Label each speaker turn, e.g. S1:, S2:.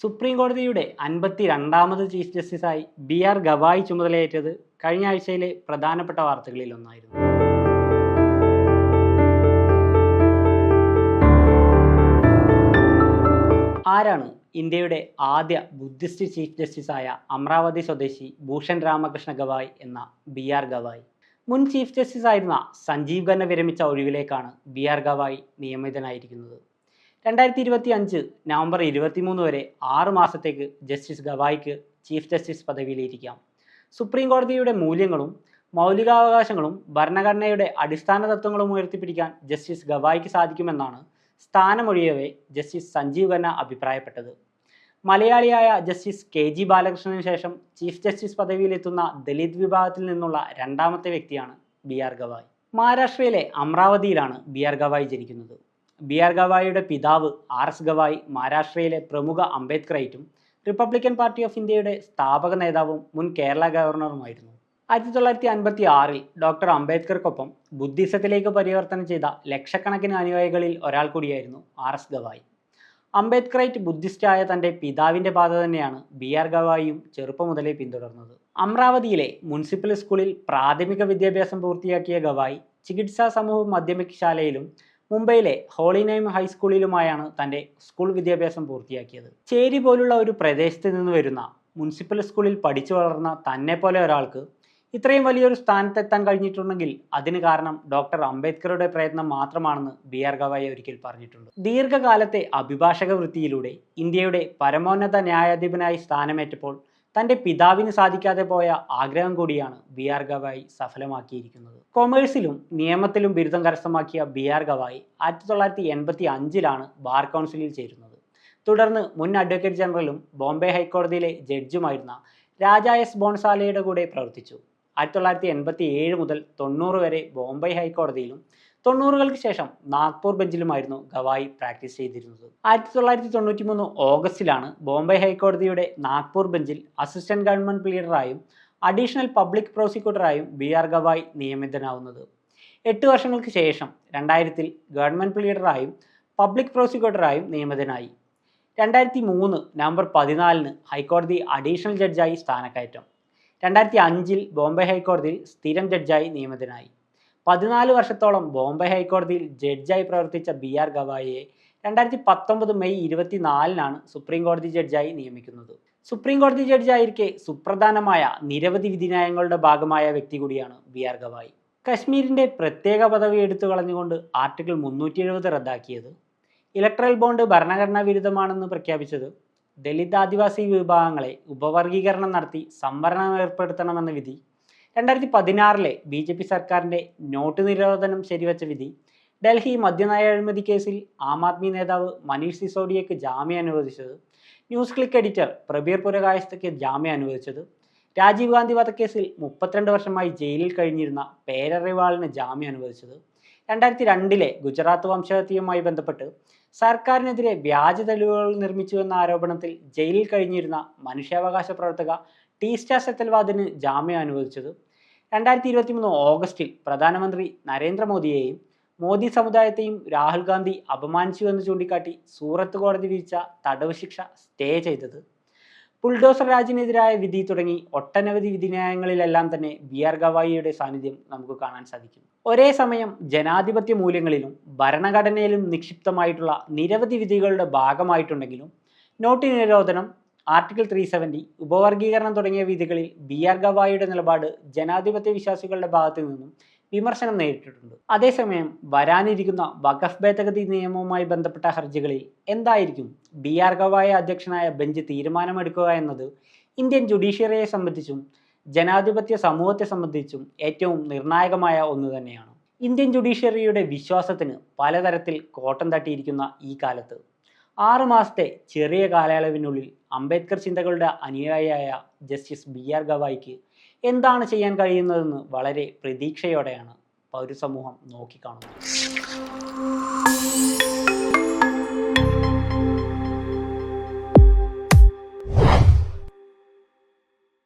S1: Supreme കോടതിയുടെ അൻപത്തി രണ്ടാമത് ചീഫ് ജസ്റ്റിസായി ബി ആർ ഗവായി ചുമതലയേറ്റത് കഴിഞ്ഞ ആഴ്ചയിലെ പ്രധാനപ്പെട്ട വാർത്തകളിൽ ഒന്നായിരുന്നു. ആരാണ് ഇന്ത്യയുടെ ആദ്യ ബുദ്ധിസ്റ്റ് ചീഫ് ജസ്റ്റിസായ അമരാവതി സ്വദേശി ഭൂഷൺ രാമകൃഷ്ണ ഗവായ് എന്ന ബി ആർ ഗവായ്? മുൻ ചീഫ് ജസ്റ്റിസ് ആയിരുന്ന സഞ്ജീവ് ഖന്ന വിരമിച്ച ഒഴിവിലേക്കാണ് ബി ആർ ഗവായ് നിയമിതനായിരിക്കുന്നത്. രണ്ടായിരത്തി ഇരുപത്തി അഞ്ച് നവംബർ ഇരുപത്തിമൂന്ന് വരെ ആറ് മാസത്തേക്ക് ജസ്റ്റിസ് ഗവായിക്ക് ചീഫ് ജസ്റ്റിസ് പദവിയിലിരിക്കാം. സുപ്രീം കോടതിയുടെ മൂല്യങ്ങളും മൗലികാവകാശങ്ങളും ഭരണഘടനയുടെ അടിസ്ഥാന തത്വങ്ങളും ഉയർത്തിപ്പിടിക്കാൻ ജസ്റ്റിസ് ഗവായിക്ക് സാധിക്കുമെന്നാണ് സ്ഥാനമൊഴിയവെ ജസ്റ്റിസ് സഞ്ജീവ് ഖന്ന അഭിപ്രായപ്പെട്ടത്. മലയാളിയായ ജസ്റ്റിസ് കെ ജി ബാലകൃഷ്ണന് ശേഷം ചീഫ് ജസ്റ്റിസ് പദവിയിലെത്തുന്ന ദലിത് വിഭാഗത്തിൽ നിന്നുള്ള രണ്ടാമത്തെ വ്യക്തിയാണ് ബി ആർ ഗവായ്. മഹാരാഷ്ട്രയിലെ അമരാവതിയിലാണ് ബി ആർ ഗവായ് ജനിക്കുന്നത്. ബി ആർ ഗവായിയുടെ പിതാവ് ആർ എസ് ഗവായി മഹാരാഷ്ട്രയിലെ പ്രമുഖ അംബേദ്കറായിട്ടും റിപ്പബ്ലിക്കൻ പാർട്ടി ഓഫ് ഇന്ത്യയുടെ സ്ഥാപക നേതാവും മുൻ കേരള ഗവർണറുമായിരുന്നു. ആയിരത്തി തൊള്ളായിരത്തി അൻപത്തി ആറിൽ ഡോക്ടർ അംബേദ്കർക്കൊപ്പം ബുദ്ധിസത്തിലേക്ക് പരിവർത്തനം ചെയ്ത ലക്ഷക്കണക്കിന് അനുയായികളിൽ ഒരാൾ കൂടിയായിരുന്നു ആർ എസ് ഗവായി. അംബേദ്കറൈറ്റ് ബുദ്ധിസ്റ്റായ തന്റെ പിതാവിന്റെ പാത തന്നെയാണ് ബി ആർ ഗവായിയും ചെറുപ്പം മുതലേ പിന്തുടർന്നത്. അമരാവതിയിലെ മുനിസിപ്പൽ സ്കൂളിൽ പ്രാഥമിക വിദ്യാഭ്യാസം പൂർത്തിയാക്കിയ ഗവായി ചികിത്സാ സമൂഹ മാധ്യമിക് ശാലയിലും മുംബൈയിലെ ഹോളിനൈം ഹൈസ്കൂളിലുമായാണ് തന്റെ സ്കൂൾ വിദ്യാഭ്യാസം പൂർത്തിയാക്കിയത്. ചേരി പോലുള്ള ഒരു പ്രദേശത്ത് നിന്ന് വരുന്ന മുനിസിപ്പൽ സ്കൂളിൽ പഠിച്ചു വളർന്ന തന്നെ പോലെ ഒരാൾക്ക് ഇത്രയും വലിയൊരു സ്ഥാനത്തെത്താൻ കഴിഞ്ഞിട്ടുണ്ടെങ്കിൽ അതിന് കാരണം ഡോക്ടർ അംബേദ്കറുടെ പ്രയത്നം മാത്രമാണെന്ന് ബി ആർ ഗവായി ഒരിക്കൽ പറഞ്ഞിട്ടുണ്ട്. ദീർഘകാലത്തെ അഭിഭാഷക വൃത്തിയിലൂടെ ഇന്ത്യയുടെ പരമോന്നത ന്യായാധിപനായി സ്ഥാനമേറ്റപ്പോൾ തന്റെ പിതാവിന് സാധിക്കാതെ പോയ ആഗ്രഹം കൂടിയാണ് ബി ആർ ഗവായി സഫലമാക്കിയിരിക്കുന്നത്. കൊമേഴ്സിലും നിയമത്തിലും ബിരുദം കരസ്ഥമാക്കിയ ബി ആർ ഗവായി ആയിരത്തി തൊള്ളായിരത്തി എൺപത്തി അഞ്ചിലാണ് ബാർ കൗൺസിലിൽ ചേരുന്നത്. തുടർന്ന് മുൻ അഡ്വക്കേറ്റ് ജനറലും ബോംബെ ഹൈക്കോടതിയിലെ ജഡ്ജുമായിരുന്ന രാജ എസ് ബോൺസാലയുടെ കൂടെ പ്രവർത്തിച്ചു. ആയിരത്തി തൊള്ളായിരത്തി എൺപത്തി ഏഴ് മുതൽ തൊണ്ണൂറ് വരെ ബോംബെ ഹൈക്കോടതിയിലും തൊണ്ണൂറുകൾക്ക് ശേഷം നാഗ്പൂർ ബെഞ്ചിലുമായിരുന്നു ഗവായി പ്രാക്ടീസ് ചെയ്തിരുന്നത്. ആയിരത്തി തൊള്ളായിരത്തി തൊണ്ണൂറ്റി മൂന്ന് ഓഗസ്റ്റിലാണ് ബോംബെ ഹൈക്കോടതിയുടെ നാഗ്പൂർ ബെഞ്ചിൽ അസിസ്റ്റന്റ് ഗവൺമെന്റ് പ്ലീഡറായും അഡീഷണൽ പബ്ലിക് പ്രോസിക്യൂട്ടറായും ബി ആർ ഗവായ് നിയമിതനാവുന്നത്. എട്ട് വർഷങ്ങൾക്ക് ശേഷം രണ്ടായിരത്തിൽ ഗവൺമെന്റ് പ്ലീഡറായും പബ്ലിക് പ്രോസിക്യൂട്ടറായും നിയമിതനായി. രണ്ടായിരത്തി മൂന്ന് നവംബർ പതിനാലിന് ഹൈക്കോടതി അഡീഷണൽ ജഡ്ജായി സ്ഥാനക്കയറ്റം. രണ്ടായിരത്തി അഞ്ചിൽ ബോംബെ ഹൈക്കോടതിയിൽ സ്ഥിരം ജഡ്ജായി നിയമിതനായി. പതിനാല് വർഷത്തോളം ബോംബെ ഹൈക്കോടതിയിൽ ജഡ്ജായി പ്രവർത്തിച്ച ബി ആർ ഗവായിയെ രണ്ടായിരത്തി പത്തൊമ്പത് മെയ് ഇരുപത്തിനാലിനാണ് സുപ്രീം കോടതി ജഡ്ജായി നിയമിക്കുന്നത്. സുപ്രീം കോടതി ജഡ്ജായിരിക്കെ സുപ്രധാനമായ നിരവധി വിധിന്യായങ്ങളുടെ ഭാഗമായ വ്യക്തി കൂടിയാണ് ബി ആർ ഗവായി. കശ്മീരിന്റെ പ്രത്യേക പദവി എടുത്തു കളഞ്ഞുകൊണ്ട് ആർട്ടിക്കിൾ മുന്നൂറ്റി എഴുപത് റദ്ദാക്കിയത് ഇലക്ട്രൽ ബോണ്ട് ഭരണഘടനാ വിരുദ്ധമാണെന്ന് പ്രഖ്യാപിച്ചത് ദളിത് ആദിവാസി വിഭാഗങ്ങളെ ഉപവർഗീകരണം നടത്തി സംവരണം ഏർപ്പെടുത്തണമെന്ന വിധി രണ്ടായിരത്തി പതിനാറിലെ ബി ജെ പി സർക്കാരിന്റെ നോട്ട് നിരോധനം ശരിവച്ച വിധി ഡൽഹി മദ്യനയ അഴിമതി കേസിൽ ആം ആദ്മി നേതാവ് മനീഷ് സിസോഡിയയ്ക്ക് ജാമ്യം അനുവദിച്ചത് ന്യൂസ് ക്ലിക്ക് എഡിറ്റർ പ്രബീർ പുരകായസ്ഥയ്ക്ക് ജാമ്യം അനുവദിച്ചത് രാജീവ് ഗാന്ധി വധക്കേസിൽ മുപ്പത്തിരണ്ട് വർഷമായി ജയിലിൽ കഴിഞ്ഞിരുന്ന പേരറിവാളിന് ജാമ്യം അനുവദിച്ചത് രണ്ടായിരത്തി രണ്ടിലെ ഗുജറാത്ത് വംശഹത്യയുമായി ബന്ധപ്പെട്ട് സർക്കാരിനെതിരെ വ്യാജ തെളിവുകൾ നിർമ്മിച്ചുവെന്ന ആരോപണത്തിൽ ജയിലിൽ കഴിഞ്ഞിരുന്ന മനുഷ്യാവകാശ പ്രവർത്തക ടി സ്റ്റാർ ജാമ്യം അനുവദിച്ചത് രണ്ടായിരത്തി ഇരുപത്തി മൂന്ന് ഓഗസ്റ്റിൽ പ്രധാനമന്ത്രി നരേന്ദ്രമോദിയെയും മോദി സമുദായത്തെയും രാഹുൽ ഗാന്ധി അപമാനിച്ചു എന്ന് ചൂണ്ടിക്കാട്ടി സൂറത്ത് കോടതി വിധിച്ച തടവ് ശിക്ഷ സ്റ്റേ ചെയ്തത്. ബുൾഡോസർ രാജിനെതിരായ വിധി തുടങ്ങി ഒട്ടനവധി വിധിന്യായങ്ങളിലെല്ലാം തന്നെ ബി ആർ ഗവായിയുടെ സാന്നിധ്യം നമുക്ക് കാണാൻ സാധിക്കും. ഒരേ സമയം ജനാധിപത്യ മൂല്യങ്ങളിലും ഭരണഘടനയിലും നിക്ഷിപ്തമായിട്ടുള്ള നിരവധി വിധികളുടെ ഭാഗമായിട്ടുണ്ടെങ്കിലും നോട്ട് നിരോധനം ആർട്ടിക്കിൾ ത്രീ സെവന്റി ഉപവർഗീകരണം തുടങ്ങിയ വിധികളിൽ ബി ആർ ഗവായിയുടെ നിലപാട് ജനാധിപത്യ വിശ്വാസികളുടെ ഭാഗത്തു നിന്നും വിമർശനം നേരിട്ടിട്ടുണ്ട്. അതേസമയം വരാനിരിക്കുന്ന വഖഫ് ഭേദഗതി നിയമവുമായി ബന്ധപ്പെട്ട ഹർജികളിൽ എന്തായിരിക്കും ബി ആർ ഗവായ അധ്യക്ഷനായ ബെഞ്ച് തീരുമാനമെടുക്കുക എന്നത് ഇന്ത്യൻ ജുഡീഷ്യറിയെ സംബന്ധിച്ചും ജനാധിപത്യ സമൂഹത്തെ സംബന്ധിച്ചും ഏറ്റവും നിർണായകമായ ഒന്ന് തന്നെയാണ്. ഇന്ത്യൻ ജുഡീഷ്യറിയുടെ വിശ്വാസത്തിന് പലതരത്തിൽ കോട്ടം തട്ടിയിരിക്കുന്ന ഈ കാലത്ത് ആറു മാസത്തെ ചെറിയ കാലയളവിനുള്ളിൽ അംബേദ്കർ ചിന്തകളുടെ അനുയായിയായ ജസ്റ്റിസ് ബി ആർ ഗവായിക്ക് എന്താണ് ചെയ്യാൻ കഴിയുന്നതെന്ന് വളരെ പ്രതീക്ഷയോടെയാണ് പൗരസമൂഹം നോക്കിക്കാണുന്നത്.